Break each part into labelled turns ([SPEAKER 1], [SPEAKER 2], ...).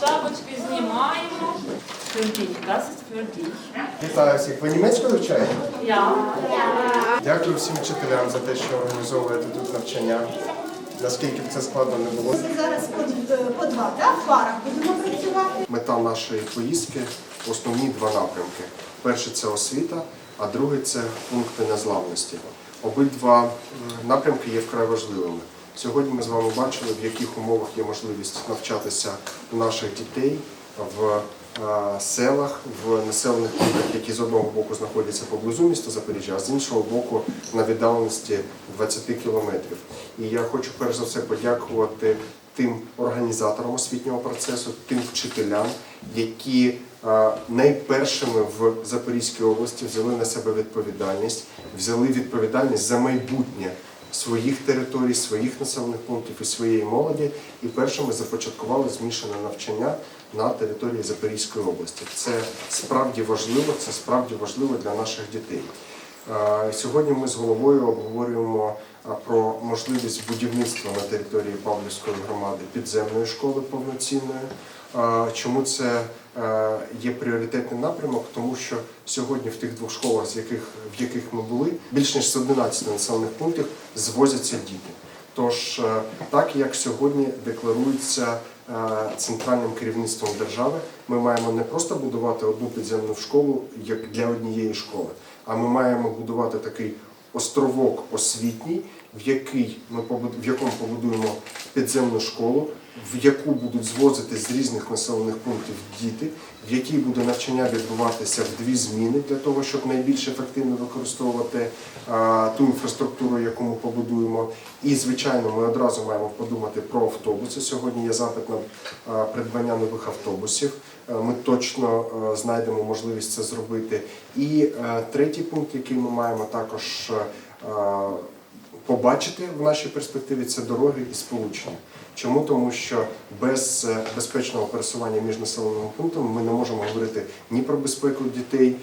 [SPEAKER 1] Шапочки знімаємо. Твердіть, касить твердіть.
[SPEAKER 2] Вітаю всіх. Ви німецьку вивчаєте?
[SPEAKER 1] Я.
[SPEAKER 2] Дякую всім вчителям за те, що організовуєте тут навчання. Наскільки б це складно не було.
[SPEAKER 3] Зараз по, по два, так? В парах будемо працювати.
[SPEAKER 2] Мета нашої поїздки основні два напрямки. Перший це освіта, а другий це пункти незламності. Обидва напрямки є вкрай важливими. Сьогодні ми з вами бачили, в яких умовах є можливість навчатися у наших дітей в е, селах, в населених пунктах, які з одного боку знаходяться поблизу міста Запоріжжя, а з іншого боку на віддаленості 20 кілометрів. І я хочу перш за все подякувати тим організаторам освітнього процесу, тим вчителям, які е, найпершими в Запорізькій області взяли на себе відповідальність, взяли відповідальність за майбутнє своїх територій, своїх населених пунктів і своєї молоді, і першими започаткували змішане навчання на території Запорізької області. Це справді важливо, це справді важливо для наших дітей. Сьогодні ми з головою обговорюємо про можливість будівництва на території Павлівської громади підземної школи повноцінної. Чому це є пріоритетний напрямок? Тому що сьогодні в тих двох школах, з яких в яких ми були, більш ніж з 11 населених пунктів звозяться діти. Тож, е, так як сьогодні декларується е, центральним керівництвом держави, ми маємо не просто будувати одну підземну школу як для однієї школи, а ми маємо будувати такий островок освітній, в який ми в якому побудуємо підземну школу, в яку будуть звозити з різних населених пунктів діти, в якій буде навчання відбуватися в дві зміни для того, щоб найбільш ефективно використовувати а, ту інфраструктуру, яку ми побудуємо. І звичайно, ми одразу маємо подумати про автобуси. Сьогодні є запит на придбання нових автобусів. Е, Ми точно е, знайдемо можливість це зробити. І е, третій пункт, який ми маємо також побачити в нашій перспективі, це дороги і сполучення. Чому? Тому що без безпечного пересування між населеними пунктами ми не можемо говорити ні про безпеку дітей,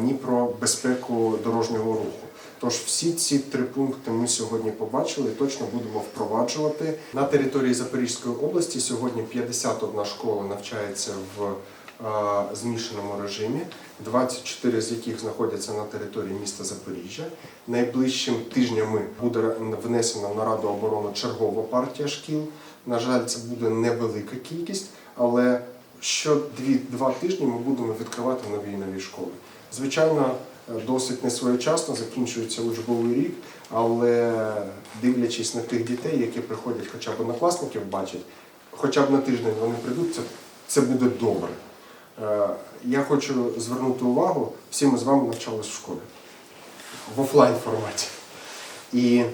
[SPEAKER 2] ні про безпеку дорожнього руху. Тож всі ці три пункти ми сьогодні побачили і точно будемо впроваджувати. На території Запорізької області сьогодні 51 школа навчається в е, змішаному режимі, 24 з яких знаходяться на території міста Запоріжжя. Найближчим тижнями буде внесена в нараду оборони чергова партія шкіл. На жаль, це буде невелика кількість, але що два тижні ми будемо відкривати нові і нові школи. Звичайно, досить несвоєчасно закінчується учбовий рік, але дивлячись на тих дітей, які приходять хоча б однокласників, бачать, хоча б на тиждень вони прийдуть, це, це буде добре. Е, Я хочу звернути увагу, всі ми з вами навчалися в школі в офлайн форматі. І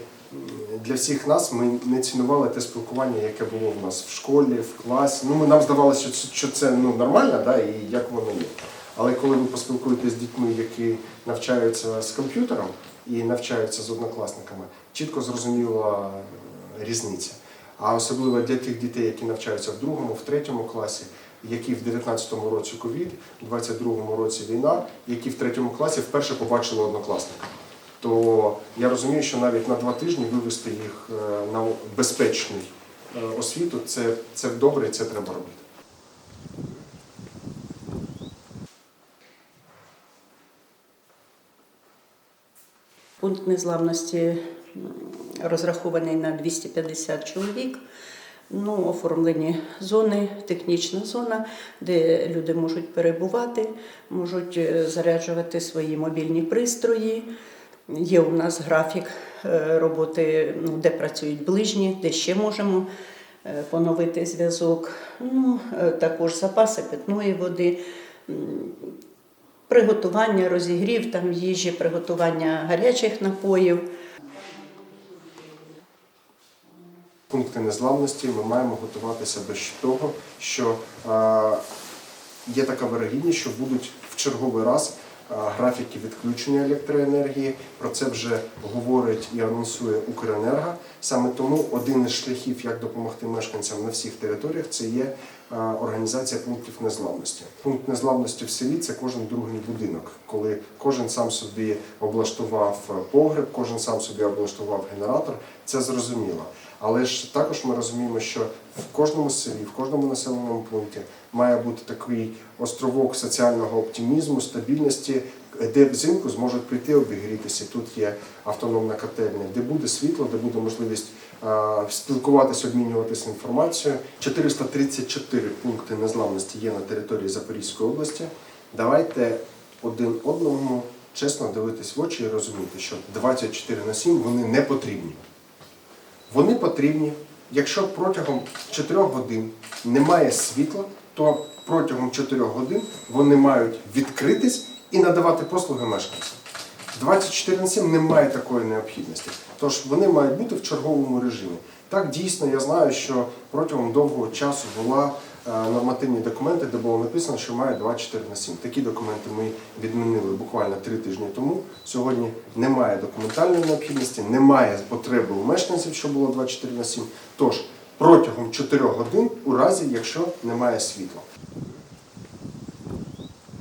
[SPEAKER 2] для всіх нас ми не цінували те спілкування, яке було в нас в школі, в класі. Ну, ми- нам здавалося, що це, ну, нормально, да, і як воно є. Але коли ви поспілкуєтесь з дітьми, які навчаються з комп'ютером і навчаються з однокласниками, чітко зрозуміла е, різниця. А особливо для тих дітей, які навчаються в другому, в третьому класі, які в 19-му році ковід, в 22-му році війна, які в третьому класі вперше побачили однокласника. То я розумію, що навіть на два тижні вивести їх е, на безпечний е, освіту це, це добре і це треба робити.
[SPEAKER 4] Пункт незламності розрахований на 250 чоловік. Ну, оформлені зони, технічна зона, де люди можуть перебувати, можуть е, заряджувати свої мобільні пристрої. Є у нас графік е, роботи, ну, де працюють ближні, де ще можемо е, поновити зв'язок. Ну, е, також запаси питної води, приготування, розігрів там їжі, приготування гарячих напоїв.
[SPEAKER 2] пункти незламності ми маємо готуватися до того, що є така вирогідність, що будуть в черговий раз графіки відключення електроенергії. Про це вже говорить і анонсує Укренерго. Саме тому один із шляхів, як допомогти мешканцям на всіх територіях, це є організація пунктів незламності. Пункт незламності в селі це кожен другий будинок, коли кожен сам собі облаштував погреб, кожен сам собі облаштував генератор. Це зрозуміло. Але ж також ми розуміємо, що в кожному селі, в кожному населеному пункті має бути такий островок соціального оптимізму, стабільності, де взимку зможуть прийти обігрітися. Тут є автономна котельня, де буде світло, де буде можливість спілкуватися, обмінюватися інформацією. 434 пункти незламності є на території Запорізької області. Давайте один одному чесно дивитись в очі і розуміти, що 24 на 7 вони не потрібні. Вони потрібні, якщо протягом 4 годин немає світла, то протягом 4 годин вони мають відкритись і надавати послуги мешканцям. 24 на 7 немає такої необхідності. Тож вони мають бути в черговому режимі. Так, дійсно, я знаю, що протягом довгого часу була е, нормативні документи, де було написано, що має 24 на 7. Такі документи ми відмінили буквально три тижні тому. Сьогодні немає документальної необхідності, немає потреби у мешканців, що було 24 на 7. Тож протягом 4 годин у разі, якщо немає світла.